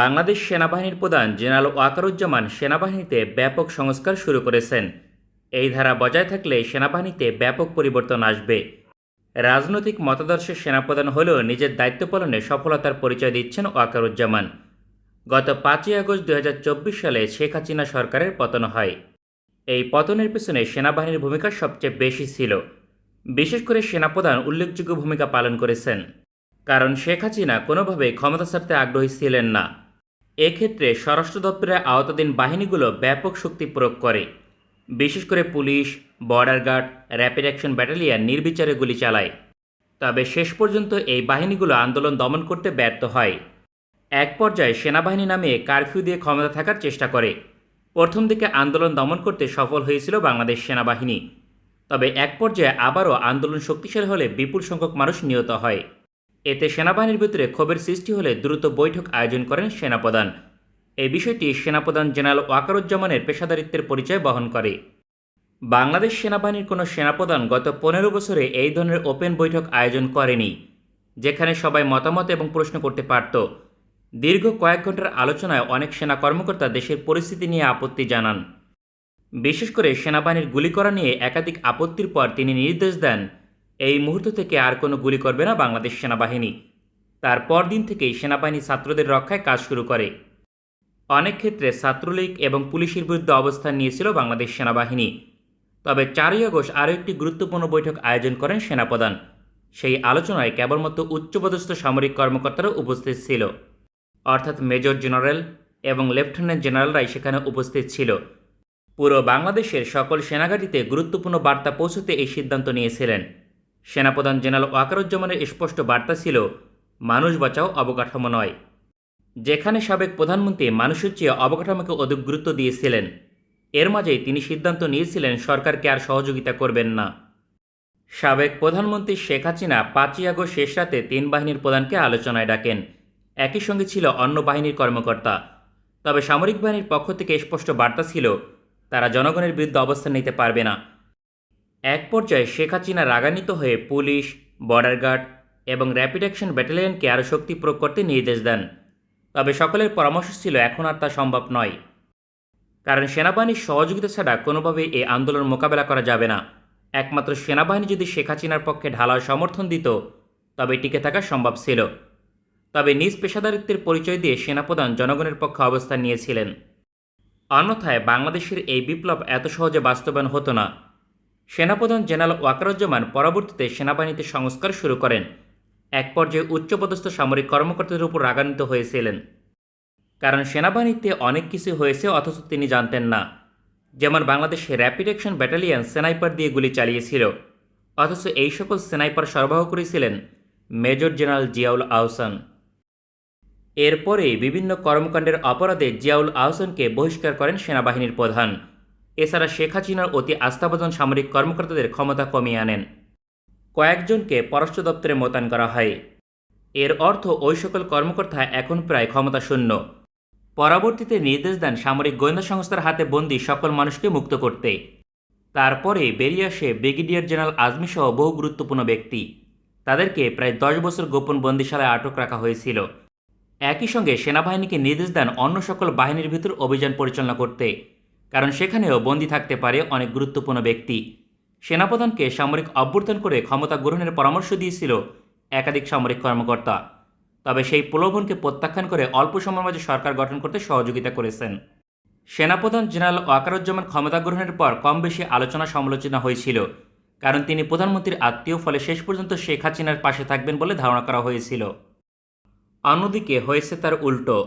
বাংলাদেশ সেনাবাহিনীর প্রধান জেনারেল ওয়াকারুজ্জামান সেনাবাহিনীতে ব্যাপক সংস্কার শুরু করেছেন। এই ধারা বজায় থাকলে সেনাবাহিনীতে ব্যাপক পরিবর্তন আসবে। রাজনৈতিক মতাদর্শের সেনাপ্রধান হলেও নিজের দায়িত্ব পালনে সফলতার পরিচয় দিচ্ছেন ওয়াকারুজ্জামান। গত পাঁচই আগস্ট দু হাজার চব্বিশ সালে শেখ হাসিনা সরকারের পতন হয়। এই পতনের পেছনে সেনাবাহিনীর ভূমিকা সবচেয়ে বেশি ছিল। বিশেষ করে সেনাপ্রধান উল্লেখযোগ্য ভূমিকা পালন করেছেন। কারণ শেখ হাসিনা কোনোভাবেই ক্ষমতা ছাড়তে আগ্রহী ছিলেন না। এক্ষেত্রে স্বরাষ্ট্র দপ্তরের আওতাধীন বাহিনীগুলো ব্যাপক শক্তি প্রয়োগ করে। বিশেষ করে police, border guard, rapid action battalion নির্বিচারে গুলি চালায়। তবে শেষ পর্যন্ত এই বাহিনীগুলো আন্দোলন দমন করতে ব্যর্থ হয়। এক পর্যায়ে সেনাবাহিনী নামে কারফিউ দিয়ে ক্ষমতা থাকার চেষ্টা করে। প্রথম দিকে আন্দোলন দমন করতে সফল হয়েছিল বাংলাদেশ সেনাবাহিনী। তবে এক পর্যায়ে আবারও আন্দোলন শক্তিশালী হলে বিপুল সংখ্যক মানুষ নিহত হয়। এতে সেনাবাহিনীর ভিতরে ক্ষোভের সৃষ্টি হলে দ্রুত বৈঠক আয়োজন করেন সেনাপ্রধান। এই বিষয়টি সেনাপ্রধান জেনারেল ওয়াকারুজ্জামানের পেশাদারিত্বের পরিচয় বহন করে। বাংলাদেশ সেনাবাহিনীর কোনো সেনাপ্রধান গত পনেরো বছরে এই ধরনের ওপেন বৈঠক আয়োজন করেনি, যেখানে সবাই মতামত এবং প্রশ্ন করতে পারত। দীর্ঘ কয়েক ঘণ্টার আলোচনায় অনেক সেনা কর্মকর্তা দেশের পরিস্থিতি নিয়ে আপত্তি জানান। বিশেষ করে সেনাবাহিনীর গুলি করা নিয়ে একাধিক আপত্তির পর তিনি নির্দেশ দেন এই মুহূর্ত থেকে আর কোনো গুলি করবে না বাংলাদেশ সেনাবাহিনী। তার পরদিন থেকেই সেনাবাহিনী ছাত্রদের রক্ষায় কাজ শুরু করে। অনেক ক্ষেত্রে ছাত্রলীগ এবং পুলিশের বিরুদ্ধে অবস্থান নিয়েছিল বাংলাদেশ সেনাবাহিনী। তবে চারই আগস্ট আরও একটি গুরুত্বপূর্ণ বৈঠক আয়োজন করেন সেনাপ্রধান। সেই আলোচনায় কেবলমাত্র উচ্চপদস্থ সামরিক কর্মকর্তারা উপস্থিত ছিল। অর্থাৎ মেজর জেনারেল এবং লেফটেন্যান্ট জেনারেলরাই সেখানে উপস্থিত ছিল। পুরো বাংলাদেশের সকল সেনাঘাটিতে গুরুত্বপূর্ণ বার্তা পৌঁছতে এই সিদ্ধান্ত নিয়েছিলেন। সেনাপ্রধান জেনারেল ওয়াকারুজ্জামানের স্পষ্ট বার্তা ছিল, মানুষ বাঁচাও, অবকাঠামো নয়। যেখানে সাবেক প্রধানমন্ত্রী মানুষের চেয়ে অবকাঠামোকে অধিক গুরুত্ব দিয়েছিলেন, এর মাঝেই তিনি সিদ্ধান্ত নিয়েছিলেন, সরকারকে আর সহযোগিতা করবেন না। সাবেক প্রধানমন্ত্রী শেখ হাসিনা পাঁচই আগস্ট শেষ রাতে তিন বাহিনীর প্রধানকে আলোচনায় ডাকেন। একই সঙ্গে ছিল অন্য বাহিনীর কর্মকর্তা। তবে সামরিক বাহিনীর পক্ষ থেকে স্পষ্ট বার্তা ছিল, তারা জনগণের বিরুদ্ধে অবস্থান নিতে পারবে না। এক পর্যায়ে শেখ হাসিনা রাগান্বিত হয়ে পুলিশ, বর্ডার গার্ড এবং র্যাপিড অ্যাকশন ব্যাটালিয়নকে আরও শক্তি প্রয়োগ করতে নির্দেশ দেন। তবে সকলের পরামর্শ ছিল এখন আর তা সম্ভব নয়। কারণ সেনাবাহিনীর সহযোগিতা ছাড়া কোনোভাবেই এই আন্দোলন মোকাবেলা করা যাবে না। একমাত্র সেনাবাহিনী যদি শেখ হাসিনার পক্ষে ঢালাও সমর্থন দিত, তবে টিকে থাকা সম্ভব ছিল। তবে নিজ পেশাদারিত্বের পরিচয় দিয়ে সেনাপ্রধান জনগণের পক্ষে অবস্থান নিয়েছিলেন। অন্যথায় বাংলাদেশের এই বিপ্লব এত সহজে বাস্তবায়ন হতো না। সেনাপ্রধান জেনারেল ওয়াকারুজ্জামান পরবর্তীতে সেনাবাহিনীতে সংস্কার শুরু করেন। এক পর্যায়ে উচ্চপদস্থ সামরিক কর্মকর্তাদের উপর রাগান্বিত হয়েছিলেন। কারণ সেনাবাহিনীতে অনেক কিছু হয়েছে, অথচ তিনি জানতেন না। যেমন বাংলাদেশে র্যাপিড অ্যাকশন ব্যাটালিয়ন স্নাইপার দিয়ে গুলি চালিয়েছিল, অথচ এই সকল স্নাইপার সরবরাহ করেছিলেন মেজর জেনারেল জিয়াউল আহসান। এরপরে বিভিন্ন কর্মকাণ্ডের অপরাধে জিয়াউল আহসানকে বহিষ্কার করেন সেনাবাহিনীর প্রধান। এছাড়া শেখ হাসিনার অতি আস্থাভাজন সামরিক কর্মকর্তাদের ক্ষমতা কমিয়ে আনেন। কয়েকজনকে পররাষ্ট্র দপ্তরে মোতায়েন করা হয়। এর অর্থ ওই সকল কর্মকর্তা এখন প্রায় ক্ষমতাশূন্য। পরবর্তীতে নির্দেশ দেন সামরিক গোয়েন্দা সংস্থার হাতে বন্দী সকল মানুষকে মুক্ত করতে। তারপরে বেরিয়ে আসে ব্রিগেডিয়ার জেনারেল আজমি সহ বহু গুরুত্বপূর্ণ ব্যক্তি। তাদেরকে প্রায় দশ বছর গোপন বন্দিশালায় আটক রাখা হয়েছিল। একই সঙ্গে সেনাবাহিনীকে নির্দেশ দেন অন্য সকল বাহিনীর ভিতর অভিযান পরিচালনা করতে। কারণ সেখানেও বন্দী থাকতে পারে অনেক গুরুত্বপূর্ণ ব্যক্তি। সেনাপ্রধানকে সামরিক অভ্যর্থন করে ক্ষমতা গ্রহণের পরামর্শ দিয়েছিল একাধিক সামরিক কর্মকর্তা। তবে সেই প্রলোভনকে প্রত্যাখ্যান করে অল্প সময়ের মাঝে সরকার গঠন করতে সহযোগিতা করেছেন। সেনাপ্রধান জেনারেল ওয়াকারুজ্জামান ক্ষমতা গ্রহণের পর কম বেশি আলোচনা সমালোচনা হয়েছিল, কারণ তিনি প্রধানমন্ত্রীর আত্মীয়, ফলে শেষ পর্যন্ত শেখ হাসিনার পাশে থাকবেন বলে ধারণা করা হয়েছিল। অন্যদিকে হয়েছে তার উল্টো।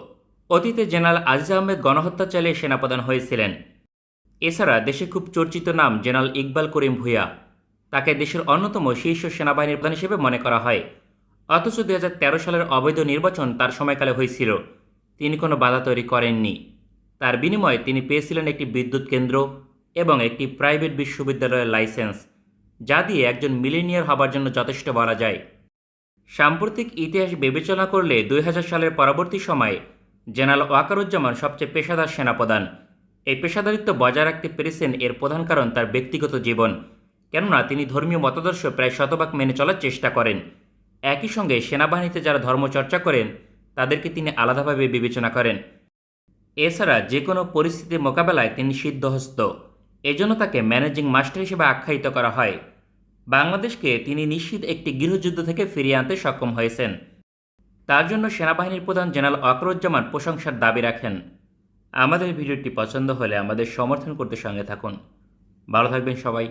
অতীতে জেনারেল আজিজ আহমেদ গণহত্যা চালিয়ে সেনাপ্রধান হয়েছিলেন। এছাড়া দেশে খুব চর্চিত নাম জেনারেল ইকবাল করিম ভূঁইয়া। তাকে দেশের অন্যতম শীর্ষ সেনাবাহিনীর প্রধান হিসেবে মনে করা হয়। অথচ দুই হাজার তেরো সালের অবৈধ নির্বাচন তার সময়কালে হয়েছিল। তিনি কোনো বাধা তৈরি করেননি। তার বিনিময়ে তিনি পেয়েছিলেন একটি বিদ্যুৎ কেন্দ্র এবং একটি প্রাইভেট বিশ্ববিদ্যালয়ের লাইসেন্স, যা দিয়ে একজন মিলেনিয়ার হবার জন্য যথেষ্ট বলা যায়। সাম্প্রতিক ইতিহাস বিবেচনা করলে দুই হাজার সালের পরবর্তী সময়ে জেনারেল ওয়াকারুজ্জামান সবচেয়ে পেশাদার সেনাপ্রধান। এই পেশাদারিত্ব বজায় রাখতে পেরেছেন এর প্রধান কারণ তার ব্যক্তিগত জীবন। কেননা, তিনি ধর্মীয় মতাদর্শ প্রায় শতভাগ মেনে চলার চেষ্টা করেন। একই সঙ্গে সেনাবাহিনীতে যারা ধর্মচর্চা করেন, তাদেরকে তিনি আলাদাভাবে বিবেচনা করেন। এছাড়া যে কোনো পরিস্থিতি মোকাবেলায় তিনি সিদ্ধহস্ত। এজন্য তাকে ম্যানেজিং মাস্টার হিসেবে আখ্যায়িত করা হয়। বাংলাদেশকে তিনি নিশ্চিত একটি গৃহযুদ্ধ থেকে ফিরিয়ে আনতে সক্ষম হয়েছেন। তার জন্য সেনাবাহিনীর প্রধান জেনারেল অকরুজ্জামান প্রশংসার দাবি রাখেন। আমাদের ভিডিওটি পছন্দ হলে আমাদের সমর্থন করতে সঙ্গে থাকুন। ভালো থাকবেন সবাই।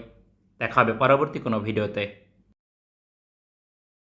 দেখা হবে পরবর্তী কোনো ভিডিওতে।